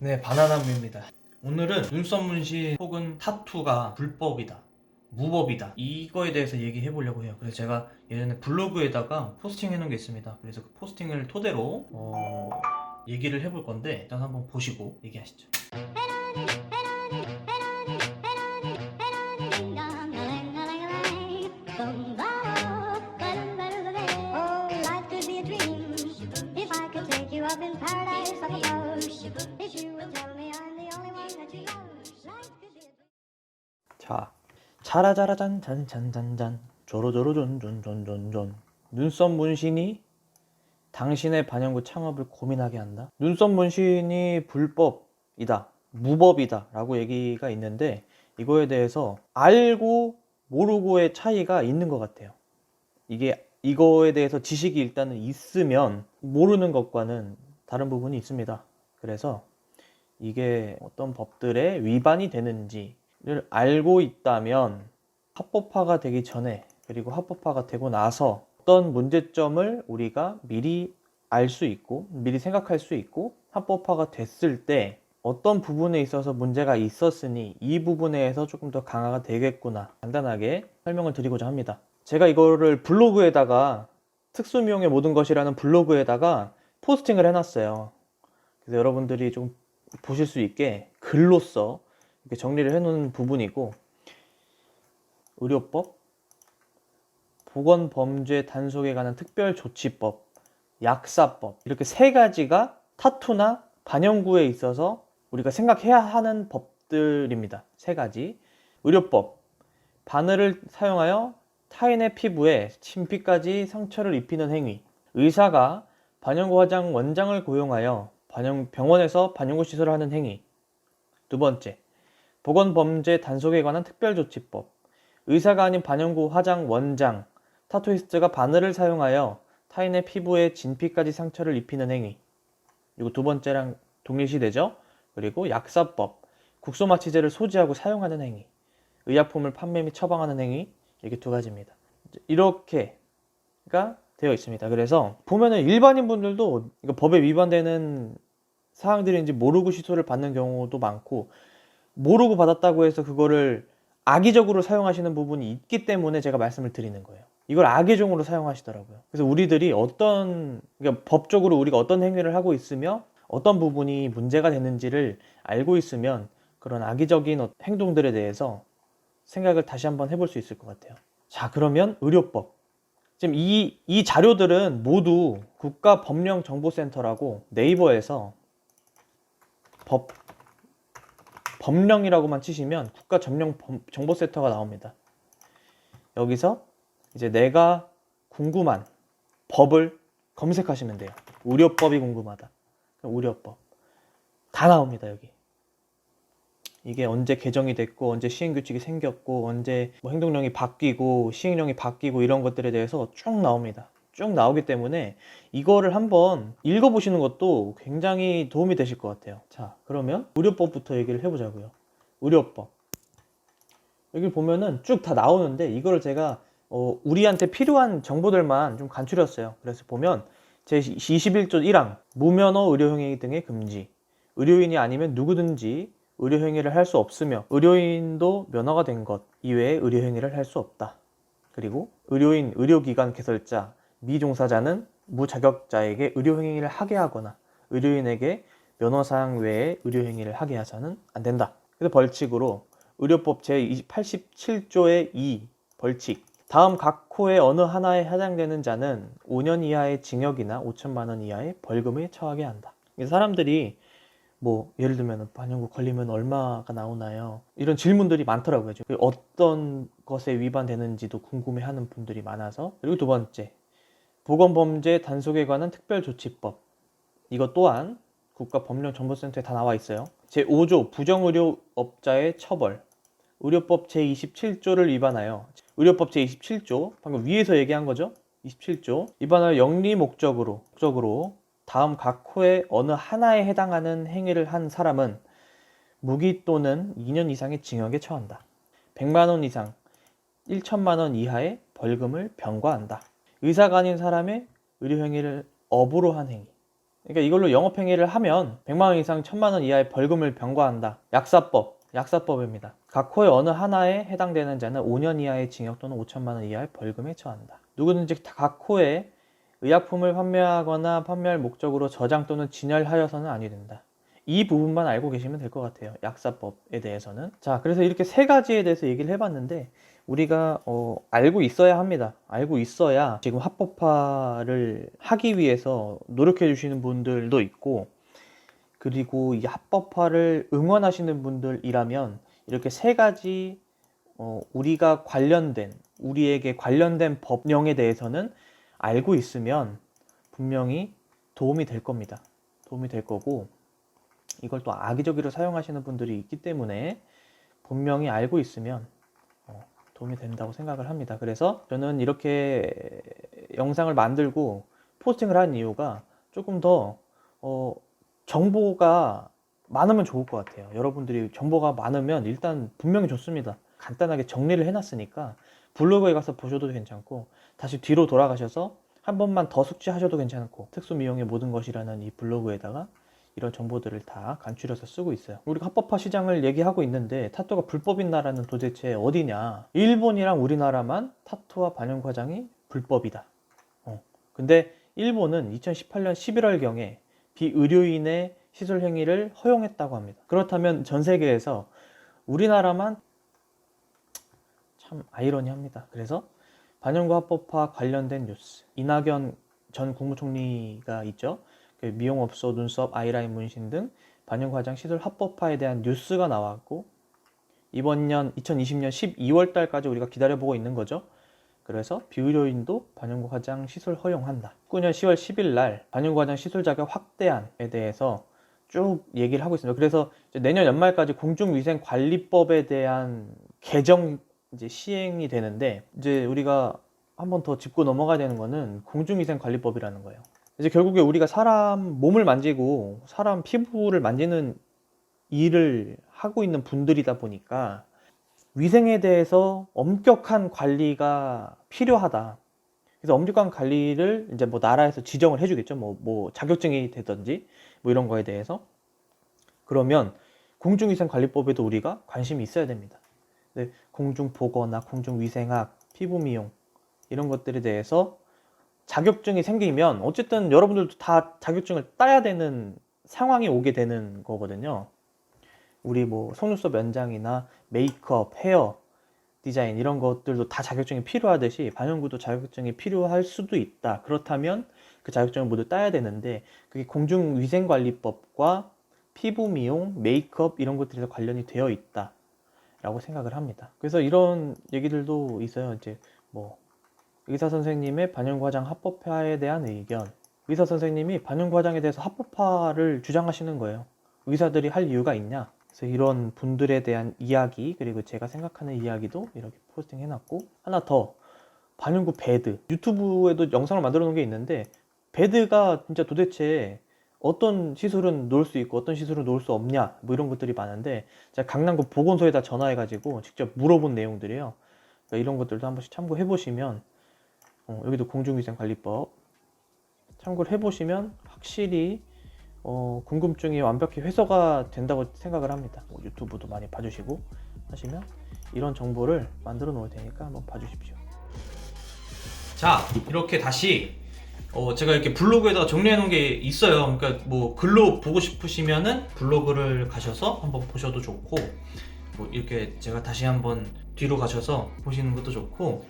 네, 바나나입니다. 오늘은 눈썹 문신 혹은 타투가 불법이다. 무법이다. 이거에 대해서 얘기해 보려고 해요. 그래서 제가 예전에 블로그에다가 포스팅 해 놓은 게 있습니다. 그래서 그 포스팅을 토대로 어, 얘기를 해볼 건데 일단 한번 보시고 얘기하시죠. 자라자라잔 잔잔잔잔 조로조로존존존존존 눈썹 문신이 당신의 반영구 창업을 고민하게 한다. 눈썹 문신이 불법이다, 무법이다 라고 얘기가 있는데 이거에 대해서 알고 모르고의 차이가 있는 것 같아요. 이게 이거에 대해서 지식이 일단은 있으면 모르는 것과는 다른 부분이 있습니다. 그래서 이게 어떤 법들에 위반이 되는지 를 알고 있다면 합법화가 되기 전에 그리고 합법화가 되고 나서 어떤 문제점을 우리가 미리 알 수 있고 미리 생각할 수 있고 합법화가 됐을 때 어떤 부분에 있어서 문제가 있었으니 이 부분에서 조금 더 강화가 되겠구나 간단하게 설명을 드리고자 합니다. 제가 이거를 블로그에다가 특수미용의 모든 것이라는 블로그에다가 포스팅을 해놨어요. 그래서 여러분들이 좀 보실 수 있게 글로써 이렇게 정리를 해놓은 부분이고 의료법, 보건범죄 단속에 관한 특별조치법, 약사법 이렇게 세 가지가 타투나 반영구에 있어서 우리가 생각해야 하는 법들입니다. 세 가지. 의료법, 바늘을 사용하여 타인의 피부에 진피까지 상처를 입히는 행위. 의사가 반영구 화장 원장을 고용하여 반영, 병원에서 반영구 시술을 하는 행위. 두 번째, 보건범죄 단속에 관한 특별조치법. 의사가 아닌 반영구 화장 원장, 타투이스트가 바늘을 사용하여 타인의 피부에 진피까지 상처를 입히는 행위. 이거 두 번째랑 동일시되죠? 그리고 약사법. 국소마취제를 소지하고 사용하는 행위. 의약품을 판매 및 처방하는 행위. 이게 두 가지입니다. 이렇게가 되어 있습니다. 그래서 보면은 일반인 분들도 이거 법에 위반되는 사항들인지 모르고 시소를 받는 경우도 많고 모르고 받았다고 해서 그거를 악의적으로 사용하시는 부분이 있기 때문에 제가 말씀을 드리는 거예요. 이걸 악의적으로 사용하시더라고요. 그래서 우리들이 어떤 그러니까 법적으로 우리가 어떤 행위를 하고 있으며 어떤 부분이 문제가 되는지를 알고 있으면 그런 악의적인 어- 행동들에 대해서 생각을 다시 한번 해볼 수 있을 것 같아요. 자, 그러면 의료법. 지금 이, 이 자료들은 모두 국가법령정보센터라고 네이버에서 법, 법령이라고만 치시면 국가 점령 정보센터가 나옵니다. 여기서 이제 내가 궁금한 법을 검색하시면 돼요. 의료법이 궁금하다. 의료법. 다 나옵니다, 여기. 이게 언제 개정이 됐고, 언제 시행규칙이 생겼고, 언제 뭐 행동령이 바뀌고, 시행령이 바뀌고, 이런 것들에 대해서 쭉 나옵니다. 쭉 나오기 때문에 이거를 한번 읽어보시는 것도 굉장히 도움이 되실 것 같아요. 자, 그러면 의료법부터 얘기를 해보자고요. 의료법. 여기 보면은 쭉 다 나오는데, 이거를 제가 어, 우리한테 필요한 정보들만 좀 간추렸어요. 그래서 보면 제 21조 1항 무면허 의료행위 등의 금지 의료인이 아니면 누구든지 의료행위를 할 수 없으며 의료인도 면허가 된 것 이외에 의료행위를 할 수 없다. 그리고 의료인, 의료기관 개설자, 미종사자는 무자격자에게 의료행위를 하게 하거나 의료인에게 면허사항 외에 의료행위를 하게 하자는 안 된다. 그래서 벌칙으로 의료법 제87조의 2 벌칙 다음 각 코의 어느 하나에 해당되는 자는 5년 이하의 징역이나 5천만 원 이하의 벌금에 처하게 한다. 사람들이 뭐 예를 들면 반영구 걸리면 얼마가 나오나요? 이런 질문들이 많더라고요. 그 어떤 것에 위반되는지도 궁금해하는 분들이 많아서 그리고 두 번째 보건범죄 단속에 관한 특별조치법 이것 또한 국가법령정보센터에 다 나와 있어요. 제5조 부정의료업자의 처벌 의료법 제27조를 위반하여 의료법 제27조 방금 위에서 얘기한 거죠. 27조 위반하여 영리 목적으로 목적으로 다음 각 코의 어느 하나에 해당하는 행위를 한 사람은 무기 또는 2년 이상의 징역에 처한다. 100만 원 이상 1천만 원 이하의 벌금을 병과한다. 의사가 아닌 사람의 의료 행위를 업으로 한 행위. 그러니까 이걸로 영업행위를 하면 100만 원 이상 1000만 원 이하의 벌금을 병과한다. 약사법, 약사법입니다. 각 코의 어느 하나에 해당되는 자는 5년 이하의 징역 또는 5천만 원 이하의 벌금에 처한다. 누구든지 각 코에 의약품을 판매하거나 판매할 목적으로 저장 또는 진열하여서는 아니 된다. 이 부분만 알고 계시면 될 것 같아요. 약사법에 대해서는. 자, 그래서 이렇게 세 가지에 대해서 얘기를 해봤는데 우리가 어, 알고 있어야 합니다. 알고 있어야 지금 합법화를 하기 위해서 노력해 주시는 분들도 있고 그리고 이 합법화를 응원하시는 분들이라면 이렇게 세 가지 어, 우리가 관련된 우리에게 관련된 법령에 대해서는 알고 있으면 분명히 도움이 될 겁니다. 도움이 될 거고 이걸 또 악의적으로 사용하시는 분들이 있기 때문에 분명히 알고 있으면 어, 도움이 된다고 생각을 합니다. 그래서 저는 이렇게 영상을 만들고 포스팅을 한 이유가 조금 더 어, 정보가 많으면 좋을 것 같아요. 여러분들이 정보가 많으면 일단 분명히 좋습니다. 간단하게 정리를 해놨으니까 블로그에 가서 보셔도 괜찮고 다시 뒤로 돌아가셔서 한 번만 더 숙지하셔도 괜찮고 특수 미용의 모든 것이라는 이 블로그에다가 이런 정보들을 다 간추려서 쓰고 있어요. 우리가 합법화 시장을 얘기하고 있는데 타투가 불법인 나라는 도대체 어디냐? 일본이랑 우리나라만 타투와 반영 과장이 불법이다. 어. 근데 일본은 2018년 11월경에 비의료인의 시술 행위를 허용했다고 합니다. 그렇다면 전 세계에서 우리나라만 참 아이러니합니다. 그래서 반영과 합법화 관련된 뉴스 이낙연 전 국무총리가 있죠. 그 미용업소, 눈썹, 아이라인 문신 등 반영 과장 시술 합법화에 대한 뉴스가 나왔고 이번 년 2020년 12월 달까지 우리가 기다려보고 있는 거죠. 그래서 비의료인도 반영 과장 시술 허용한다. 19년 10월 10일 날 반영 과장 시술 자격 확대안에 대해서 쭉 얘기를 하고 있습니다. 그래서 내년 연말까지 공중위생관리법에 대한 개정 이제 시행이 되는데 이제 우리가 한번 더 짚고 넘어가야 되는 거는 공중위생관리법이라는 거예요. 이제 결국에 우리가 사람 몸을 만지고 사람 피부를 만지는 일을 하고 있는 분들이다 보니까 위생에 대해서 엄격한 관리가 필요하다. 그래서 엄격한 관리를 이제 뭐 나라에서 지정을 해주겠죠. 뭐, 뭐 자격증이 되든지 뭐 이런 거에 대해서. 그러면 공중위생관리법에도 우리가 관심이 있어야 됩니다. 네, 공중보거나 공중위생학, 피부미용 이런 것들에 대해서 자격증이 생기면 어쨌든 여러분들도 다 자격증을 따야 되는 상황이 오게 되는 거거든요. 우리 뭐 속눈썹 연장이나 메이크업, 헤어, 디자인 이런 것들도 다 자격증이 필요하듯이 반영구도 자격증이 필요할 수도 있다. 그렇다면 그 자격증을 모두 따야 되는데 그게 공중위생관리법과 피부 미용, 메이크업 이런 것들에서 관련이 되어 있다라고 생각을 합니다. 그래서 이런 얘기들도 있어요. 이제 뭐 의사 선생님의 반영과장 합법화에 대한 의견. 의사 선생님이 반영과장에 대해서 합법화를 주장하시는 거예요. 의사들이 할 이유가 있냐? 그래서 이런 분들에 대한 이야기 그리고 제가 생각하는 이야기도 이렇게 포스팅 해놨고 하나 더 반영구 배드 유튜브에도 영상을 만들어 놓은 게 있는데 배드가 진짜 도대체 어떤 시술은 놓을 수 있고 어떤 시술은 놓을 수 없냐 뭐 이런 것들이 많은데 제가 강남구 보건소에다 전화해 가지고 직접 물어본 내용들이에요 그러니까 이런 것들도 한 번씩 참고해 보시면 어, 여기도 공중위생관리법 참고를 해보시면 확실히 어, 궁금증이 완벽히 해소가 된다고 생각을 합니다. 뭐 유튜브도 많이 봐주시고 하시면 이런 정보를 만들어 놓을 테니까 한번 봐주십시오. 자 이렇게 다시 어, 제가 이렇게 블로그에다가 정리해 놓은 게 있어요. 그러니까 뭐 글로 보고 싶으시면은 블로그를 가셔서 한번 보셔도 좋고 뭐 이렇게 제가 다시 한번 뒤로 가셔서 보시는 것도 좋고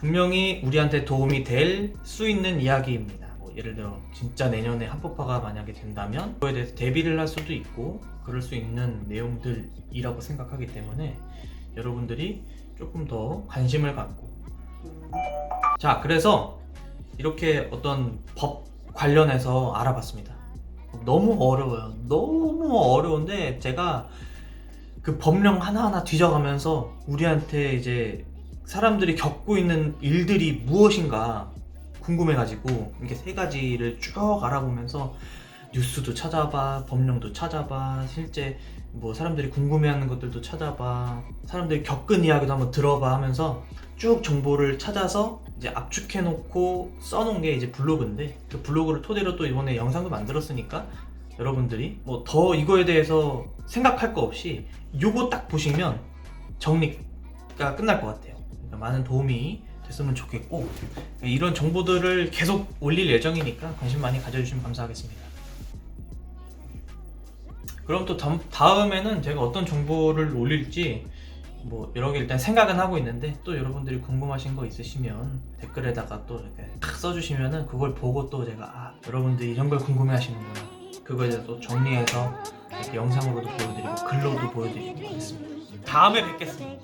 분명히 우리한테 도움이 될 수 있는 이야기입니다. 뭐 예를 들어 진짜 내년에 합법화가 만약에 된다면 그거에 대해서 대비를 할 수도 있고 그럴 수 있는 내용들이라고 생각하기 때문에 여러분들이 조금 더 관심을 갖고 자 그래서 이렇게 어떤 법 관련해서 알아봤습니다. 너무 어려워요. 너무 어려운데 제가 그 법령 하나하나 뒤져가면서 우리한테 이제 사람들이 겪고 있는 일들이 무엇인가 궁금해가지고 이렇게 세 가지를 쭉 알아보면서 뉴스도 찾아봐, 법령도 찾아봐, 실제 뭐 사람들이 궁금해하는 것들도 찾아봐, 사람들이 겪은 이야기도 한번 들어봐 하면서 쭉 정보를 찾아서 이제 압축해놓고 써놓은 게 이제 블로그인데 그 블로그를 토대로 또 이번에 영상도 만들었으니까 여러분들이 뭐 더 이거에 대해서 생각할 거 없이 요거 딱 보시면 정리가 끝날 것 같아요. 많은 도움이 됐으면 좋겠고 이런 정보들을 계속 올릴 예정이니까 관심 많이 가져주시면 감사하겠습니다. 그럼 또 다음, 다음에는 제가 어떤 정보를 올릴지 뭐 여러 개 일단 생각은 하고 있는데 또 여러분들이 궁금하신 거 있으시면 댓글에다가 또 이렇게 탁 써주시면은 그걸 보고 또 제가 아 여러분들이 이런 걸 궁금해 하시는구나 그거에 대해서 또 정리해서 영상으로도 보여드리고 글로도 보여드리고 하겠습니다. 다음에 뵙겠습니다